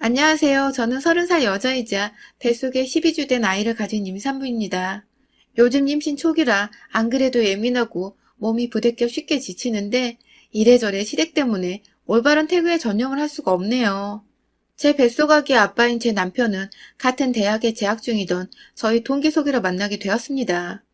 안녕하세요. 저는 30살 여자이자 뱃속에 12주 된 아이를 가진 임산부입니다. 요즘 임신 초기라 안 그래도 예민하고 몸이 부대껴 쉽게 지치는데 이래저래 시댁 때문에 올바른 태교에 전념을 할 수가 없네요. 제 뱃속아기 아빠인 제 남편은 같은 대학에 재학 중이던 저희 동기 소개로 만나게 되었습니다.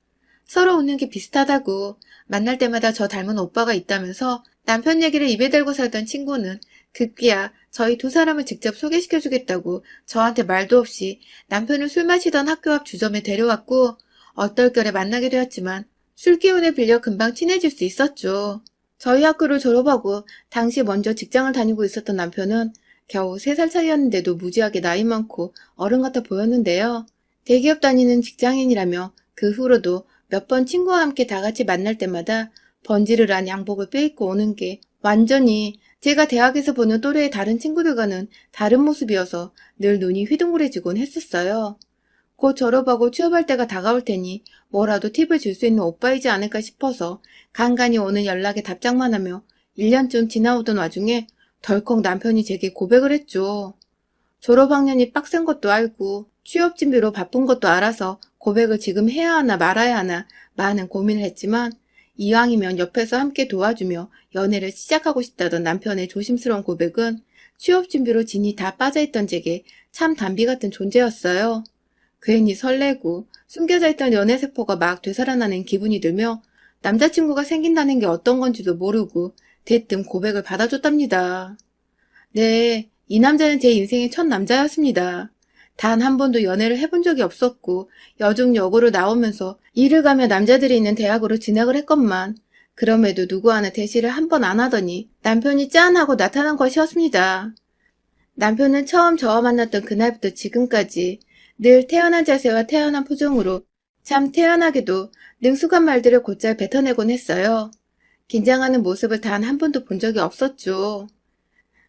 서로 웃는 게 비슷하다고 만날 때마다 저 닮은 오빠가 있다면서 남편 얘기를 입에 달고 살던 친구는 급기야 저희 두 사람을 직접 소개시켜 주겠다고 저한테 말도 없이 남편을 술 마시던 학교 앞 주점에 데려왔고 얼떨결에 만나게 되었지만 술 기운에 빌려 금방 친해질 수 있었죠. 저희 학교를 졸업하고 당시 먼저 직장을 다니고 있었던 남편은 겨우 3살 차이였는데도 무지하게 나이 많고 어른 같아 보였는데요. 대기업 다니는 직장인이라며 그 후로도 몇 번 친구와 함께 다 같이 만날 때마다 번지르르한 양복을 빼입고 오는 게 완전히 제가 대학에서 보는 또래의 다른 친구들과는 다른 모습이어서 늘 눈이 휘둥그레지곤 했었어요. 곧 졸업하고 취업할 때가 다가올 테니 뭐라도 팁을 줄 수 있는 오빠이지 않을까 싶어서 간간히 오는 연락에 답장만 하며 1년쯤 지나오던 와중에 덜컥 남편이 제게 고백을 했죠. 졸업학년이 빡센 것도 알고 취업 준비로 바쁜 것도 알아서 고백을 지금 해야 하나 말아야 하나 많은 고민을 했지만 이왕이면 옆에서 함께 도와주며 연애를 시작하고 싶다던 남편의 조심스러운 고백은 취업 준비로 진이 다 빠져있던 제게 참 단비 같은 존재였어요. 괜히 설레고 숨겨져 있던 연애 세포가 막 되살아나는 기분이 들며 남자친구가 생긴다는 게 어떤 건지도 모르고 대뜸 고백을 받아줬답니다. 네, 이 남자는 제 인생의 첫 남자였습니다. 단 한 번도 연애를 해본 적이 없었고 여중 여고로 나오면서 일을 가며 남자들이 있는 대학으로 진학을 했건만 그럼에도 누구 하나 대시를 한 번 안 하더니 남편이 짠하고 나타난 것이었습니다. 남편은 처음 저와 만났던 그날부터 지금까지 늘 태연한 자세와 태연한 표정으로 참 태연하게도 능숙한 말들을 곧잘 뱉어내곤 했어요. 긴장하는 모습을 단 한 번도 본 적이 없었죠.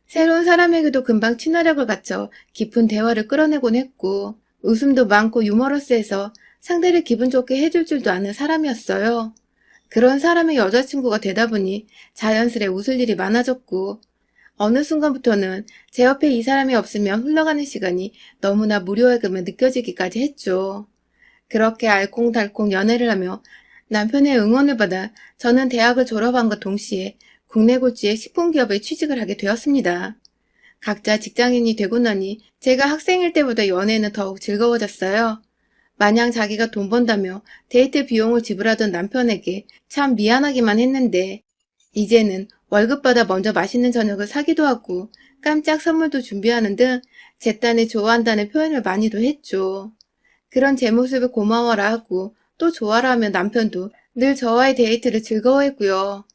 새로운 사람에게도 금방 친화력을 갖춰 깊은 대화를 끌어내곤 했고 웃음도 많고 유머러스해서 상대를 기분 좋게 해줄 줄도 아는 사람이었어요. 그런 사람의 여자친구가 되다 보니 자연스레 웃을 일이 많아졌고 어느 순간부터는 제 옆에 이 사람이 없으면 흘러가는 시간이 너무나 무료하게만 느껴지기까지 했죠. 그렇게 알콩달콩 연애를 하며 남편의 응원을 받아 저는 대학을 졸업한과 동시에 국내 고지의 식품기업에 취직을 하게 되었습니다. 각자 직장인이 되고 나니 제가 학생일 때보다 연애는 더욱 즐거워졌어요. 마냥 자기가 돈 번다며 데이트 비용을 지불하던 남편에게 참 미안하기만 했는데 이제는 월급 받아 먼저 맛있는 저녁을 사기도 하고 깜짝 선물도 준비하는 등 제 딴에 좋아한다는 표현을 많이도 했죠. 그런 제 모습을 고마워라 하고 또 좋아라 하면 남편도 늘 저와의 데이트를 즐거워했고요.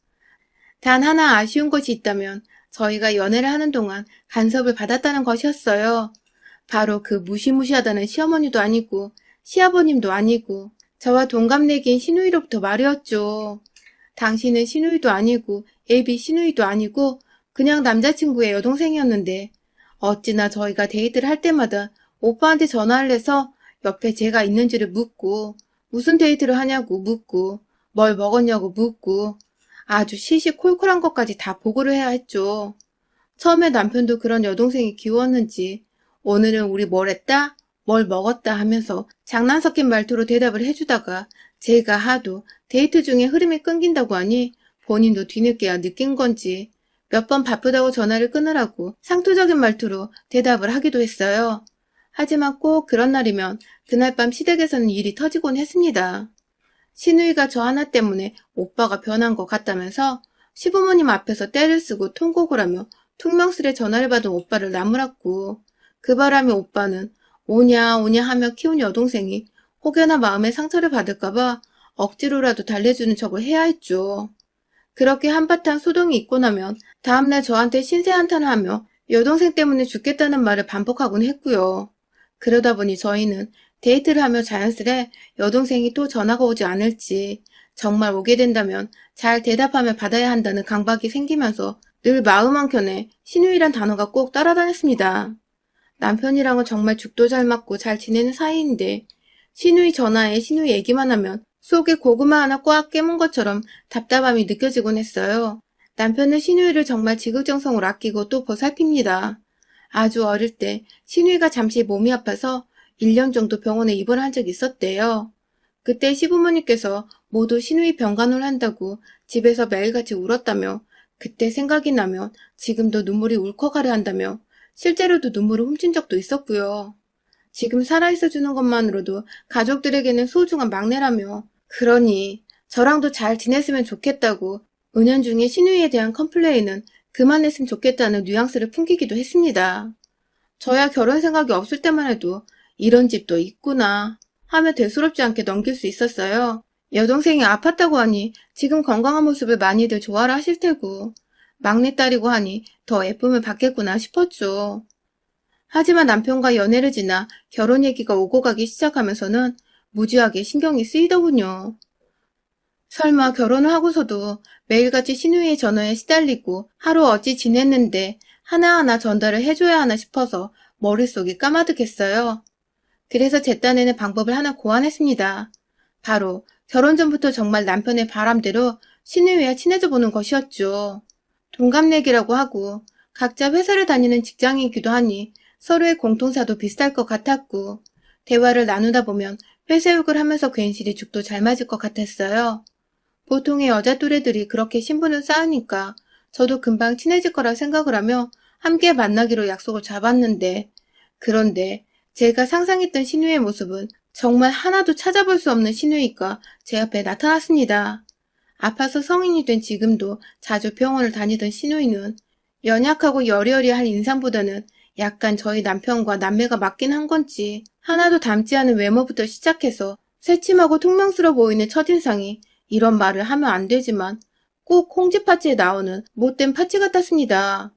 단 하나 아쉬운 것이 있다면 저희가 연애를 하는 동안 간섭을 받았다는 것이었어요. 바로 그 무시무시하다는 시어머니도 아니고 시아버님도 아니고 저와 동갑내기인 시누이로부터 말이었죠. 당신은 시누이도 아니고 애비 시누이도 아니고 그냥 남자친구의 여동생이었는데 어찌나 저희가 데이트를 할 때마다 오빠한테 전화를 해서 옆에 제가 있는지를 묻고 무슨 데이트를 하냐고 묻고 뭘 먹었냐고 묻고 아주 시시콜콜한 것까지 다 보고를 해야 했죠. 처음에 남편도 그런 여동생이 귀여웠는지 오늘은 우리 뭘 했다? 뭘 먹었다 하면서 장난 섞인 말투로 대답을 해주다가 제가 하도 데이트 중에 흐름이 끊긴다고 하니 본인도 뒤늦게야 느낀 건지 몇 번 바쁘다고 전화를 끊으라고 상투적인 말투로 대답을 하기도 했어요. 하지만 꼭 그런 날이면 그날 밤 시댁에서는 일이 터지곤 했습니다. 신우이가 저 하나 때문에 오빠가 변한 것 같다면서 시부모님 앞에서 떼를 쓰고 통곡을 하며 퉁명스레 전화를 받은 오빠를 나무랐고 그 바람에 오빠는 오냐 오냐 하며 키운 여동생이 혹여나 마음에 상처를 받을까봐 억지로라도 달래주는 척을 해야 했죠. 그렇게 한바탕 소동이 있고 나면 다음날 저한테 신세한탄을 하며 여동생 때문에 죽겠다는 말을 반복하곤 했고요. 그러다 보니 저희는 데이트를 하며 자연스레 여동생이 또 전화가 오지 않을지 정말 오게 된다면 잘 대답하며 받아야 한다는 강박이 생기면서 늘 마음 한켠에 신우이란 단어가 꼭 따라다녔습니다. 남편이랑은 정말 죽도 잘 맞고 잘 지내는 사이인데 신우이 전화에 신우이 얘기만 하면 속에 고구마 하나 꽉 깨문 것처럼 답답함이 느껴지곤 했어요. 남편은 신우이를 정말 지극정성으로 아끼고 또 보살핍니다. 아주 어릴 때 신우이가 잠시 몸이 아파서 1년 정도 병원에 입원한 적이 있었대요. 그때 시부모님께서 모두 신우이 병간호를 한다고 집에서 매일같이 울었다며 그때 생각이 나면 지금도 눈물이 울컥하려 한다며 실제로도 눈물을 훔친 적도 있었고요. 지금 살아있어 주는 것만으로도 가족들에게는 소중한 막내라며 그러니 저랑도 잘 지냈으면 좋겠다고 은연중에 신우이에 대한 컴플레인은 그만했으면 좋겠다는 뉘앙스를 풍기기도 했습니다. 저야 결혼 생각이 없을 때만 해도 이런 집도 있구나 하며 대수롭지 않게 넘길 수 있었어요. 여동생이 아팠다고 하니 지금 건강한 모습을 많이들 좋아라 하실 테고 막내딸이고 하니 더 예쁨을 받겠구나 싶었죠. 하지만 남편과 연애를 지나 결혼 얘기가 오고 가기 시작하면서는 무지하게 신경이 쓰이더군요. 설마 결혼을 하고서도 매일같이 신우이의 전화에 시달리고 하루 어찌 지냈는데 하나하나 전달을 해줘야 하나 싶어서 머릿속이 까마득했어요. 그래서 제 딴에는 방법을 하나 고안했습니다. 바로 결혼 전부터 정말 남편의 바람대로 신우이와 친해져 보는 것이었죠. 동갑내기라고 하고 각자 회사를 다니는 직장이기도 하니 서로의 공통사도 비슷할 것 같았고 대화를 나누다 보면 회사욕을 하면서 괜시리 죽도 잘 맞을 것 같았어요. 보통의 여자 또래들이 그렇게 신분을 쌓으니까 저도 금방 친해질 거라 생각을 하며 함께 만나기로 약속을 잡았는데 그런데 제가 상상했던 신우의 모습은 정말 하나도 찾아볼 수 없는 신우이가 제 앞에 나타났습니다. 아파서 성인이 된 지금도 자주 병원을 다니던 신우이는 연약하고 여리여리한 인상보다는 약간 저희 남편과 남매가 맞긴 한 건지 하나도 닮지 않은 외모부터 시작해서 새침하고 퉁명스러워 보이는 첫인상이 이런 말을 하면 안 되지만 꼭 홍지파츠에 나오는 못된 파츠 같았습니다.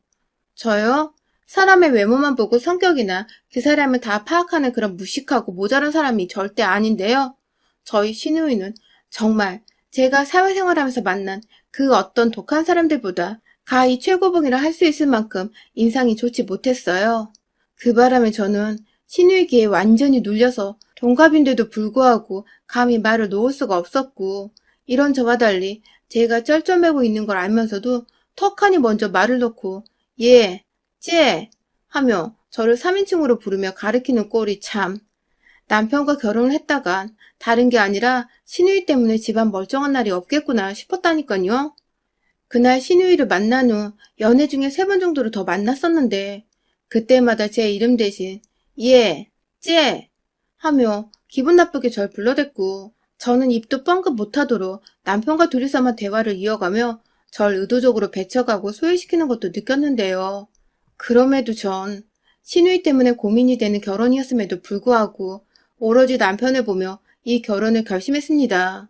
저요? 사람의 외모만 보고 성격이나 그 사람을 다 파악하는 그런 무식하고 모자란 사람이 절대 아닌데요. 저희 신우이는 정말 제가 사회생활하면서 만난 그 어떤 독한 사람들보다 가히 최고봉이라 할 수 있을 만큼 인상이 좋지 못했어요. 그 바람에 저는 신우이기에 완전히 눌려서 동갑인데도 불구하고 감히 말을 놓을 수가 없었고 이런 저와 달리 제가 쩔쩔매고 있는 걸 알면서도 턱하니 먼저 말을 놓고 예, 쟤 하며 저를 3인칭으로 부르며 가리키는 꼴이 참 남편과 결혼을 했다간 다른 게 아니라 신우이 때문에 집안 멀쩡한 날이 없겠구나 싶었다니까요. 그날 신우이를 만난 후 연애 중에 세 번 정도를 더 만났었는데 그때마다 제 이름 대신 예, 쟤 하며 기분 나쁘게 절 불러댔고 저는 입도 뻥긋 못하도록 남편과 둘이서만 대화를 이어가며 절 의도적으로 배척하고 소외시키는 것도 느꼈는데요. 그럼에도 전 신우이 때문에 고민이 되는 결혼이었음에도 불구하고 오로지 남편을 보며 이 결혼을 결심했습니다.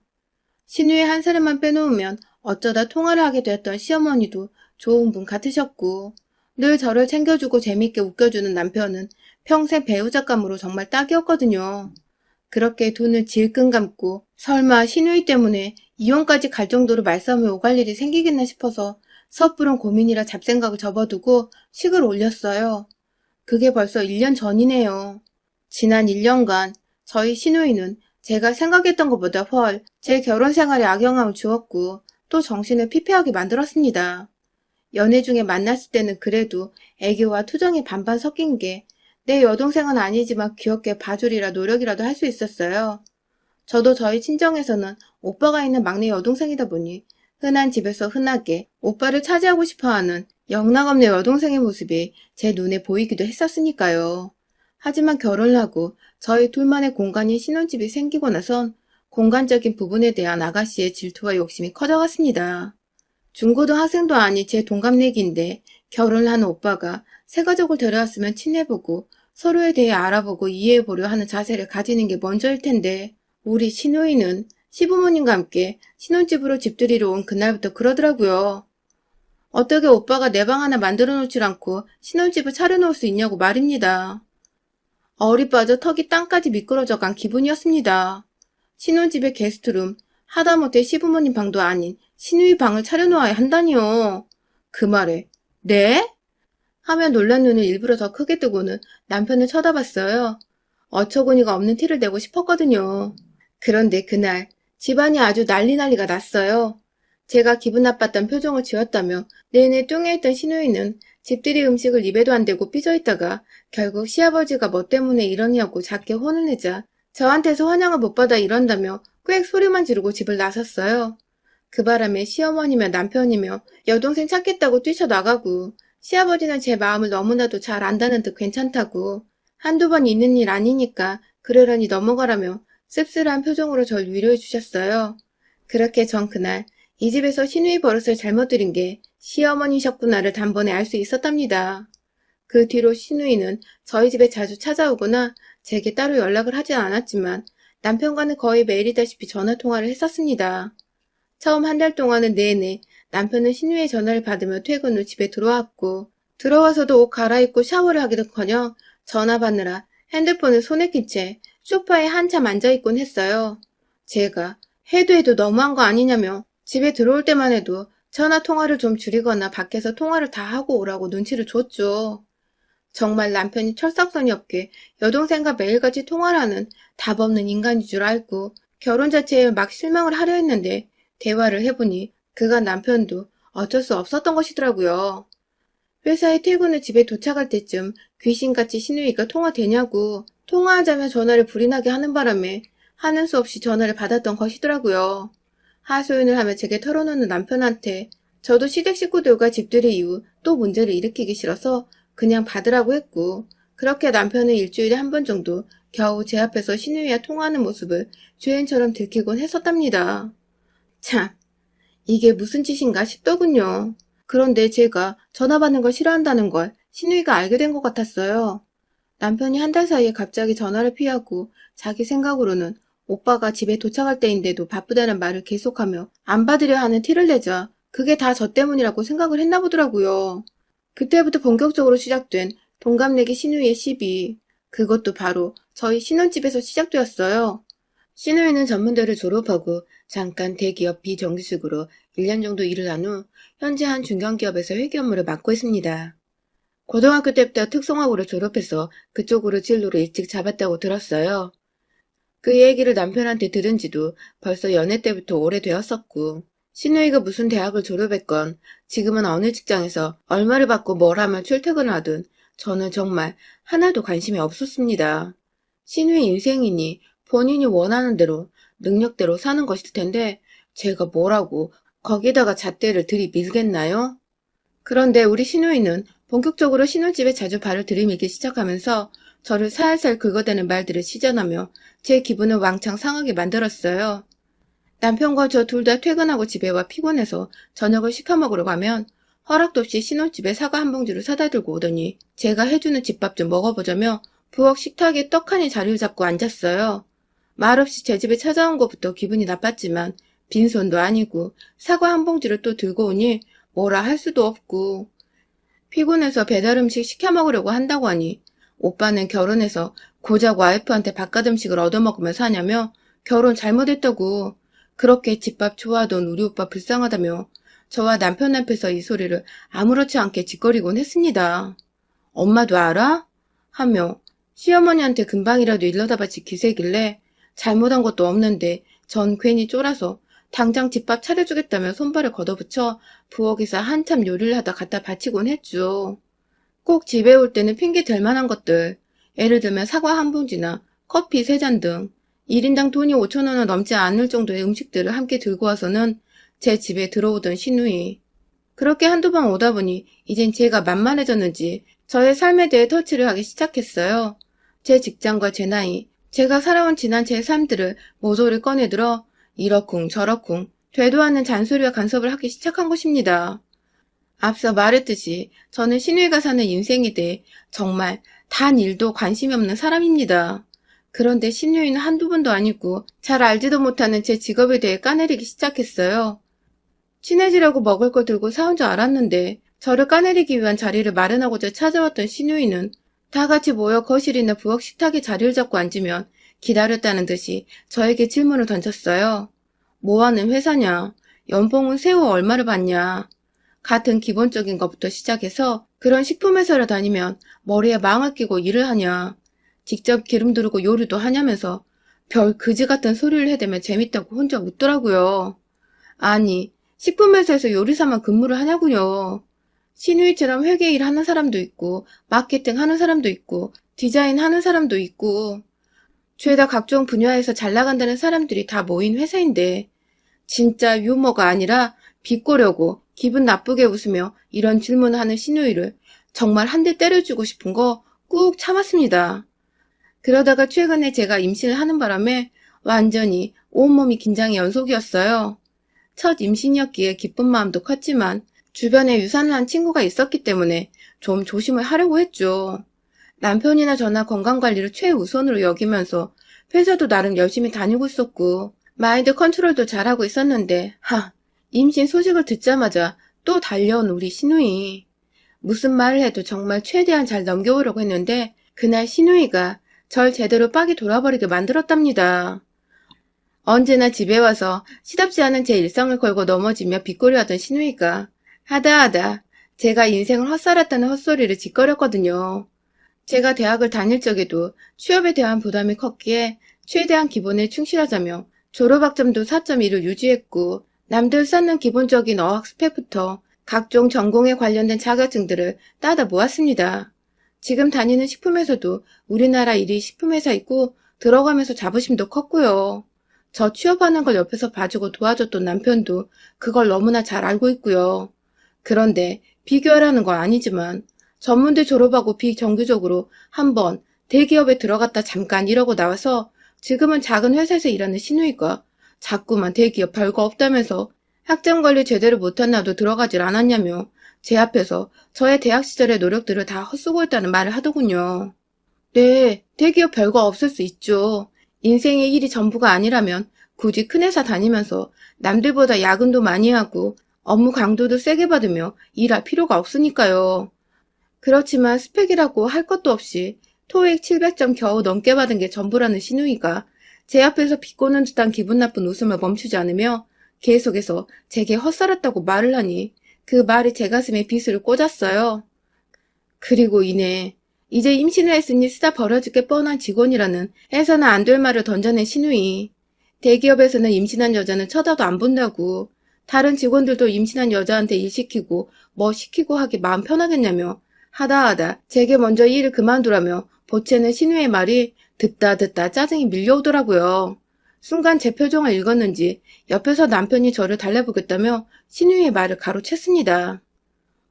신우이 한 사람만 빼놓으면 어쩌다 통화를 하게 되었던 시어머니도 좋은 분 같으셨고 늘 저를 챙겨주고 재밌게 웃겨주는 남편은 평생 배우자감으로 정말 딱이었거든요. 그렇게 돈을 질끈 감고 설마 신우이 때문에 이혼까지 갈 정도로 말싸움이 오갈 일이 생기겠나 싶어서 섣부른 고민이라 잡생각을 접어두고 식을 올렸어요. 그게 벌써 1년 전이네요. 지난 1년간 저희 신우이는 제가 생각했던 것보다 훨 제 결혼 생활에 악영향을 주었고 또 정신을 피폐하게 만들었습니다. 연애 중에 만났을 때는 그래도 애교와 투정이 반반 섞인 게 내 여동생은 아니지만 귀엽게 봐주리라 노력이라도 할 수 있었어요. 저도 저희 친정에서는 오빠가 있는 막내 여동생이다 보니 흔한 집에서 흔하게 오빠를 차지하고 싶어하는 영락없는 여동생의 모습이 제 눈에 보이기도 했었으니까요. 하지만 결혼을 하고 저희 둘만의 공간인 신혼집이 생기고 나선 공간적인 부분에 대한 아가씨의 질투와 욕심이 커져갔습니다. 중고등학생도 아닌 제 동갑내기인데 결혼을 하는 오빠가 새 가족을 데려왔으면 친해보고 서로에 대해 알아보고 이해해보려 하는 자세를 가지는 게 먼저일 텐데 우리 신우이는 시부모님과 함께 신혼집으로 집들이러 온 그날부터 그러더라고요. 어떻게 오빠가 내 방 하나 만들어 놓질 않고 신혼집을 차려놓을 수 있냐고 말입니다. 얼이 빠져 턱이 땅까지 미끄러져 간 기분이었습니다. 신혼집의 게스트룸, 하다못해 시부모님 방도 아닌 신우이 방을 차려놓아야 한다니요. 그 말에 네? 하며 놀란 눈을 일부러 더 크게 뜨고는 남편을 쳐다봤어요. 어처구니가 없는 티를 내고 싶었거든요. 그런데 그날 집안이 아주 난리 난리가 났어요. 제가 기분 나빴던 표정을 지었다며 내내 뚱해있던 신우이는 집들이 음식을 입에도 안 대고 삐져있다가 결국 시아버지가 뭐 때문에 이러냐고 작게 혼을 내자 저한테서 환영을 못 받아 이런다며 꽥 소리만 지르고 집을 나섰어요. 그 바람에 시어머니며 남편이며 여동생 찾겠다고 뛰쳐나가고 시아버지는 제 마음을 너무나도 잘 안다는 듯 괜찮다고 한두 번 있는 일 아니니까 그러려니 넘어가라며 씁쓸한 표정으로 절 위로해 주셨어요. 그렇게 전 그날 이 집에서 신우이 버릇을 잘못 들인 게 시어머니셨구나를 단번에 알 수 있었답니다. 그 뒤로 신우이는 저희 집에 자주 찾아오거나 제게 따로 연락을 하진 않았지만 남편과는 거의 매일이다시피 전화 통화를 했었습니다. 처음 한 달 동안은 내내 남편은 신우의 전화를 받으며 퇴근 후 집에 들어왔고 들어와서도 옷 갈아입고 샤워를 하기도커녕 전화 받느라 핸드폰을 손에 낀 채 소파에 한참 앉아있곤 했어요. 제가 해도 해도 너무한 거 아니냐며 집에 들어올 때만 해도 전화 통화를 좀 줄이거나 밖에서 통화를 다 하고 오라고 눈치를 줬죠. 정말 남편이 철딱선이 없게 여동생과 매일같이 통화를 하는 답 없는 인간인 줄 알고 결혼 자체에 막 실망을 하려 했는데 대화를 해보니 그가 남편도 어쩔 수 없었던 것이더라고요. 회사에 퇴근 후 집에 도착할 때쯤 귀신같이 신우이가 통화되냐고 통화하자며 전화를 불이 나게 하는 바람에 하는 수 없이 전화를 받았던 것이더라고요. 하소연을 하며 제게 털어놓는 남편한테 저도 시댁 식구들과 집들이 이후 또 문제를 일으키기 싫어서 그냥 받으라고 했고 그렇게 남편은 일주일에 한 번 정도 겨우 제 앞에서 신우이와 통화하는 모습을 죄인처럼 들키곤 했었답니다. 참, 이게 무슨 짓인가 싶더군요. 그런데 제가 전화 받는 걸 싫어한다는 걸 신우이가 알게 된 것 같았어요. 남편이 한 달 사이에 갑자기 전화를 피하고 자기 생각으로는 오빠가 집에 도착할 때인데도 바쁘다는 말을 계속하며 안 받으려 하는 티를 내자 그게 다 저 때문이라고 생각을 했나 보더라고요. 그때부터 본격적으로 시작된 동갑내기 신우이의 시비. 그것도 바로 저희 신혼집에서 시작되었어요. 신우이는 전문대를 졸업하고 잠깐 대기업 비정규직으로 1년 정도 일을 한 후 현재 한 중견기업에서 회계 업무를 맡고 있습니다. 고등학교 때부터 특성화고를 졸업해서 그쪽으로 진로를 일찍 잡았다고 들었어요. 그 얘기를 남편한테 들은 지도 벌써 연애 때부터 오래되었었고 신우이가 무슨 대학을 졸업했건 지금은 어느 직장에서 얼마를 받고 뭘 하면 출퇴근을 하든 저는 정말 하나도 관심이 없었습니다. 신우이 인생이니 본인이 원하는 대로 능력대로 사는 것일 텐데 제가 뭐라고 거기다가 잣대를 들이밀겠나요? 그런데 우리 신우이는 본격적으로 신혼집에 자주 발을 들이밀기 시작하면서 저를 살살 긁어대는 말들을 시전하며 제 기분을 왕창 상하게 만들었어요. 남편과 저 둘 다 퇴근하고 집에 와 피곤해서 저녁을 시켜 먹으러 가면 허락도 없이 신혼집에 사과 한 봉지를 사다 들고 오더니 제가 해주는 집밥 좀 먹어보자며 부엌 식탁에 떡하니 자리를 잡고 앉았어요. 말없이 제 집에 찾아온 것부터 기분이 나빴지만 빈손도 아니고 사과 한 봉지를 또 들고 오니 뭐라 할 수도 없고 피곤해서 배달 음식 시켜 먹으려고 한다고 하니 오빠는 결혼해서 고작 와이프한테 바깥 음식을 얻어먹으며 사냐며 결혼 잘못했다고 그렇게 집밥 좋아하던 우리 오빠 불쌍하다며 저와 남편 앞에서 이 소리를 아무렇지 않게 짓거리곤 했습니다. 엄마도 알아? 하며 시어머니한테 금방이라도 일러다 바치 기세길래 잘못한 것도 없는데 전 괜히 쫄아서 당장 집밥 차려주겠다며 손발을 걷어붙여 부엌에서 한참 요리를 하다 갖다 바치곤 했죠. 꼭 집에 올 때는 핑계 댈 만한 것들, 예를 들면 사과 한 봉지나 커피 세 잔 등 1인당 돈이 5천 원은 넘지 않을 정도의 음식들을 함께 들고 와서는 제 집에 들어오던 신우이. 그렇게 한두 번 오다 보니 이젠 제가 만만해졌는지 저의 삶에 대해 터치를 하기 시작했어요. 제 직장과 제 나이, 제가 살아온 지난 제 삶들을 모조리 꺼내들어 이러쿵 저러쿵 되도 않는 잔소리와 간섭을 하기 시작한 것입니다. 앞서 말했듯이 저는 신우이가 사는 인생에 대해 정말 단 일도 관심이 없는 사람입니다. 그런데 신우이는 한두 번도 아니고 잘 알지도 못하는 제 직업에 대해 까내리기 시작했어요. 친해지려고 먹을 거 들고 사온 줄 알았는데 저를 까내리기 위한 자리를 마련하고자 찾아왔던 신우이는 다 같이 모여 거실이나 부엌 식탁에 자리를 잡고 앉으면 기다렸다는 듯이 저에게 질문을 던졌어요. 뭐하는 회사냐? 연봉은 세후 얼마를 받냐? 같은 기본적인 것부터 시작해서 그런 식품 회사를 다니면 머리에 망을 끼고 일을 하냐? 직접 기름 두르고 요리도 하냐면서 별 그지 같은 소리를 해대며 재밌다고 혼자 웃더라고요. 아니, 식품 회사에서 요리사만 근무를 하냐고요. 신우이처럼 회계 일 하는 사람도 있고, 마케팅 하는 사람도 있고, 디자인 하는 사람도 있고, 죄다 각종 분야에서 잘 나간다는 사람들이 다 모인 회사인데, 진짜 유머가 아니라 비꼬려고 기분 나쁘게 웃으며 이런 질문을 하는 신우이를 정말 한 대 때려주고 싶은 거 꾹 참았습니다. 그러다가 최근에 제가 임신을 하는 바람에 완전히 온몸이 긴장의 연속이었어요. 첫 임신이었기에 기쁜 마음도 컸지만 주변에 유산을 한 친구가 있었기 때문에 좀 조심을 하려고 했죠. 남편이나 저나 건강관리를 최우선으로 여기면서 회사도 나름 열심히 다니고 있었고 마인드 컨트롤도 잘하고 있었는데 하 임신 소식을 듣자마자 또 달려온 우리 신우이 무슨 말을 해도 정말 최대한 잘 넘겨오려고 했는데 그날 신우이가 절 제대로 빡이 돌아버리게 만들었답니다. 언제나 집에 와서 시답지 않은 제 일상을 걸고 넘어지며 빗꼬리하던 신우이가 하다하다 제가 인생을 헛살았다는 헛소리를 짓거렸거든요. 제가 대학을 다닐 적에도 취업에 대한 부담이 컸기에 최대한 기본에 충실하자며 졸업학점도 4.2를 유지했고 남들 쌓는 기본적인 어학 스펙부터 각종 전공에 관련된 자격증들을 따다 모았습니다. 지금 다니는 식품회사도 우리나라 1위 식품회사이고 들어가면서 자부심도 컸고요. 저 취업하는 걸 옆에서 봐주고 도와줬던 남편도 그걸 너무나 잘 알고 있고요. 그런데 비교하라는 건 아니지만 전문대 졸업하고 비정규적으로 한 번 대기업에 들어갔다 잠깐 이러고 나와서 지금은 작은 회사에서 일하는 신우이가 자꾸만 대기업 별거 없다면서 학점 관리 제대로 못한 나도 들어가질 않았냐며 제 앞에서 저의 대학 시절의 노력들을 다 헛수고했다는 말을 하더군요. 네, 대기업 별거 없을 수 있죠. 인생의 일이 전부가 아니라면 굳이 큰 회사 다니면서 남들보다 야근도 많이 하고 업무 강도도 세게 받으며 일할 필요가 없으니까요. 그렇지만 스펙이라고 할 것도 없이 토익 700점 겨우 넘게 받은 게 전부라는 신우이가 제 앞에서 비꼬는 듯한 기분 나쁜 웃음을 멈추지 않으며 계속해서 제게 헛살았다고 말을 하니 그 말이 제 가슴에 비수를 꽂았어요. 그리고 이내 이제 임신을 했으니 쓰다 버려질 뻔한 직원이라는 해서는 안 될 말을 던져낸 신우이. 대기업에서는 임신한 여자는 쳐다도 안 본다고. 다른 직원들도 임신한 여자한테 일 시키고 뭐 시키고 하기 마음 편하겠냐며 하다 하다 제게 먼저 일을 그만두라며 보채는 신우의 말이 듣다 듣다 짜증이 밀려오더라고요. 순간 제 표정을 읽었는지 옆에서 남편이 저를 달래보겠다며 신우의 말을 가로챘습니다.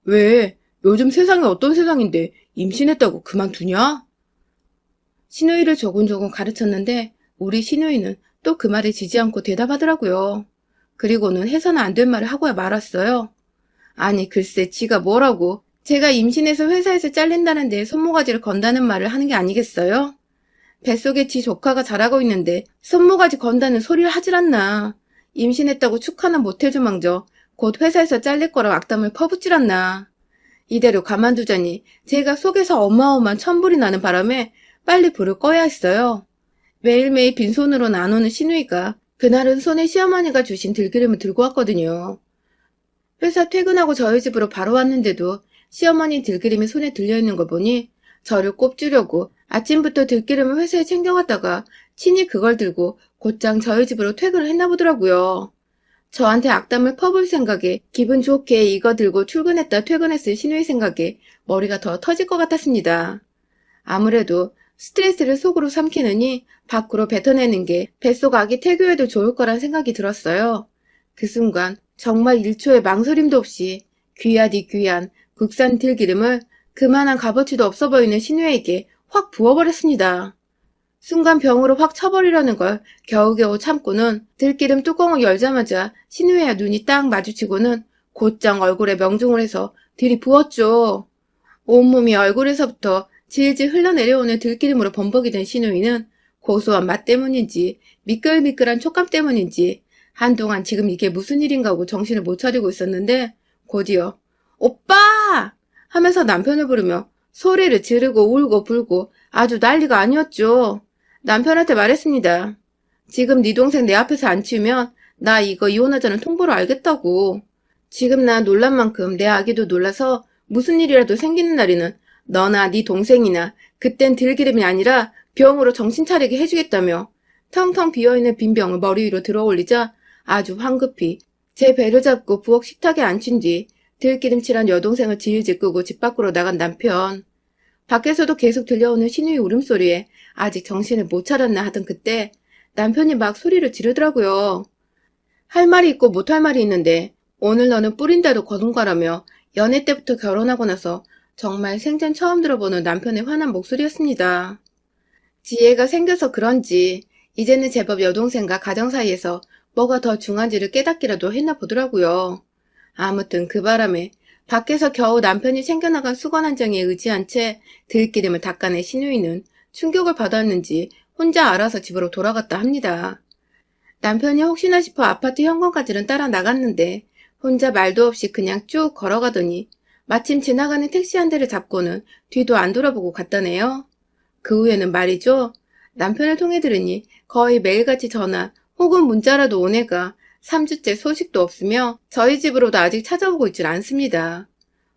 왜? 요즘 세상이 어떤 세상인데 임신했다고 그만두냐? 신우이를 조곤조곤 가르쳤는데 우리 신우이는 또 그 말에 지지 않고 대답하더라고요. 그리고는 해서는 안 될 말을 하고야 말았어요. 아니 글쎄 지가 뭐라고 제가 임신해서 회사에서 잘린다는 데 손모가지를 건다는 말을 하는 게 아니겠어요? 뱃속에 지 조카가 자라고 있는데 손모가지 건다는 소리를 하질 않나. 임신했다고 축하는 못해주망저 곧 회사에서 잘릴 거라 악담을 퍼붓질 않나. 이대로 가만두자니 제가 속에서 어마어마한 천불이 나는 바람에 빨리 불을 꺼야 했어요. 매일매일 빈손으로는 안 오는 신우이가 그날은 손에 시어머니가 주신 들기름을 들고 왔거든요. 회사 퇴근하고 저희 집으로 바로 왔는데도 시어머니 들기름이 손에 들려있는 걸 보니 저를 꼽주려고 아침부터 들기름을 회사에 챙겨갔다가 친히 그걸 들고 곧장 저희 집으로 퇴근을 했나 보더라고요. 저한테 악담을 퍼볼 생각에 기분 좋게 이거 들고 출근했다 퇴근했을 신우의 생각에 머리가 더 터질 것 같았습니다. 아무래도 스트레스를 속으로 삼키느니 밖으로 뱉어내는 게 뱃속 아기 태교에도 좋을 거란 생각이 들었어요. 그 순간 정말 1초의 망설임도 없이 귀하디 귀한 국산 들기름을 그만한 값어치도 없어 보이는 신우에게 확 부어버렸습니다. 순간 병으로 확 쳐버리려는 걸 겨우겨우 참고는 들기름 뚜껑을 열자마자 신우의 눈이 딱 마주치고는 곧장 얼굴에 명중을 해서 들이부었죠. 온몸이 얼굴에서부터 질질 흘러내려오는 들기름으로 범벅이 된 신우이는 고소한 맛 때문인지 미끌미끌한 촉감 때문인지 한동안 지금 이게 무슨 일인가 하고 정신을 못 차리고 있었는데 곧이어 오빠! 하면서 남편을 부르며 소리를 지르고 울고 불고 아주 난리가 아니었죠. 남편한테 말했습니다. 지금 네 동생 내 앞에서 안 치우면 나 이거 이혼하자는 통보를 알겠다고. 지금 나 놀란 만큼 내 아기도 놀라서 무슨 일이라도 생기는 날에는 너나 네 동생이나 그땐 들기름이 아니라 병으로 정신 차리게 해주겠다며 텅텅 비어있는 빈 병을 머리 위로 들어 올리자 아주 황급히 제 배를 잡고 부엌 식탁에 앉힌 뒤 들기름칠한 여동생을 끄고 집 밖으로 나간 남편. 밖에서도 계속 들려오는 신우의 울음소리에 아직 정신을 못 차렸나 하던 그때 남편이 막 소리를 지르더라고요. 할 말이 있고 못할 말이 있는데 오늘 너는 뿌린다도 거둔가라며 연애 때부터 결혼하고 나서 정말 생전 처음 들어보는 남편의 화난 목소리였습니다. 지혜가 생겨서 그런지 이제는 제법 여동생과 가정 사이에서 뭐가 더 중한지를 깨닫기라도 했나 보더라고요. 아무튼 그 바람에 밖에서 겨우 남편이 챙겨나간 수건 한 장에 의지한 채 들기름을 닦아낸 신우이는 충격을 받았는지 혼자 알아서 집으로 돌아갔다 합니다. 남편이 혹시나 싶어 아파트 현관까지는 따라 나갔는데 혼자 말도 없이 그냥 쭉 걸어가더니 마침 지나가는 택시 한 대를 잡고는 뒤도 안 돌아보고 갔다네요. 그 후에는 말이죠. 남편을 통해 들으니 거의 매일같이 전화 혹은 문자라도 온 애가 3주째 소식도 없으며 저희 집으로도 아직 찾아오고 있질 않습니다.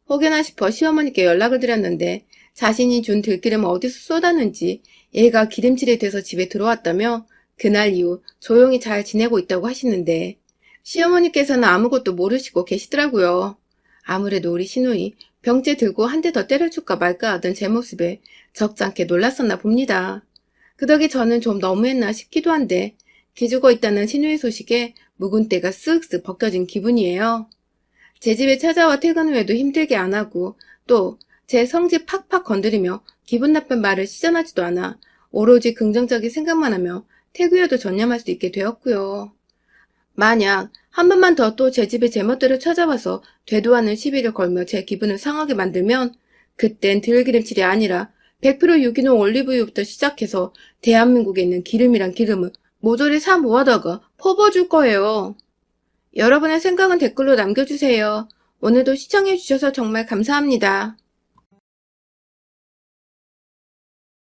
혹여나 싶어 시어머니께 연락을 드렸는데 자신이 준 들기름을 어디서 쏟았는지 얘가 기름칠이 돼서 집에 들어왔다며 그날 이후 조용히 잘 지내고 있다고 하시는데 시어머니께서는 아무것도 모르시고 계시더라고요. 아무래도 우리 신우이 병째 들고 한 대 더 때려줄까 말까 하던 제 모습에 적잖게 놀랐었나 봅니다. 그 덕에 저는 좀 너무했나 싶기도 한데 기죽어 있다는 신우의 소식에 묵은 때가 쓱쓱 벗겨진 기분이에요. 제 집에 찾아와 퇴근 후에도 힘들게 안 하고 또 제 성질 팍팍 건드리며 기분 나쁜 말을 시전하지도 않아 오로지 긍정적인 생각만 하며 태그여도 전념할 수 있게 되었고요. 만약 한 번만 더 또 제 집에 제멋대로 찾아와서 되도 않은 시비를 걸며 제 기분을 상하게 만들면 그땐 들기름칠이 아니라 100% 유기농 올리브유부터 시작해서 대한민국에 있는 기름이란 기름을 모조리 사 모아다가 퍼부어줄 거예요. 여러분의 생각은 댓글로 남겨주세요. 오늘도 시청해주셔서 정말 감사합니다.